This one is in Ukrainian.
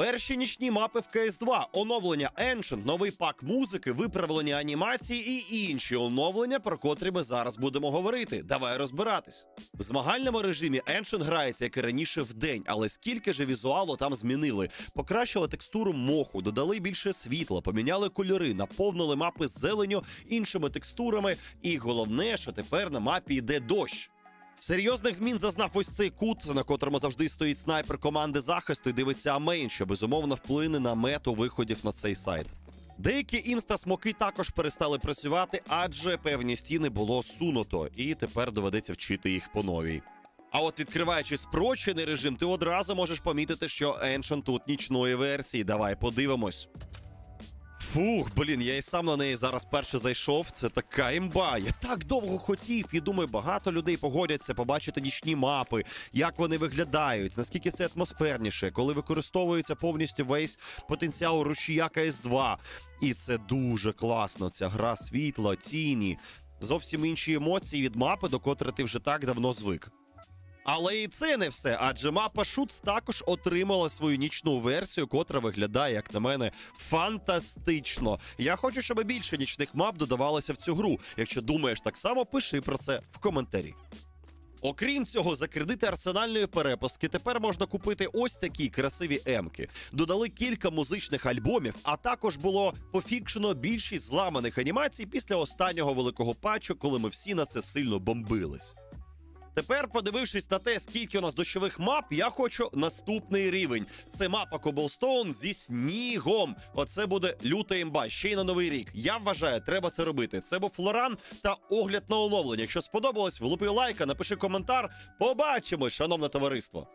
Перші нічні мапи в CS2, оновлення Ancient, новий пак музики, виправлення анімації і інші оновлення, про котрі ми зараз будемо говорити. Давай розбиратись. В змагальному режимі Ancient грається, як і раніше в день, але скільки же візуалу там змінили? Покращили текстуру моху, додали більше світла, поміняли кольори, наповнили мапи зеленю іншими текстурами. І головне, що тепер на мапі йде дощ. Серйозних змін зазнав ось цей кут, на котрому завжди стоїть снайпер команди захисту і дивиться Амейн, що безумовно вплине на мету виходів на цей сайт. Деякі інстасмоки також перестали працювати, адже певні стіни було сунуто, і тепер доведеться вчити їх по новій. А от відкриваючи спрощений режим, ти одразу можеш помітити, що Ancient тут нічної версії. Давай подивимось. Фух, блін, я і сам на неї зараз перше зайшов. Це така імба. Я так довго хотів, і думаю, багато людей погодяться побачити нічні мапи, як вони виглядають, наскільки це атмосферніше, коли використовується повністю весь потенціал рушія КС2. І це дуже класно. Ця гра світла, тіні, зовсім інші емоції від мапи, до котрої ти вже так давно звик. Але і це не все, адже мапа Шутс також отримала свою нічну версію, котра виглядає, як на мене, фантастично. Я хочу, щоб більше нічних мап додавалося в цю гру. Якщо думаєш так само, пиши про це в коментарі. Окрім цього, за кредити арсенальної перепустки тепер можна купити ось такі красиві емки. Додали кілька музичних альбомів, а також було пофікшено більшість зламаних анімацій після останнього великого патчу, коли ми всі на це сильно бомбились. Тепер, подивившись на те, скільки у нас дощових мап, я хочу наступний рівень. Це мапа Cobblestone зі снігом. Оце буде люта імба, ще й на новий рік. Я вважаю, треба це робити. Це був Флоран та огляд на оновлення. Якщо сподобалось, влупи лайка, напиши коментар. Побачимось, шановне товариство.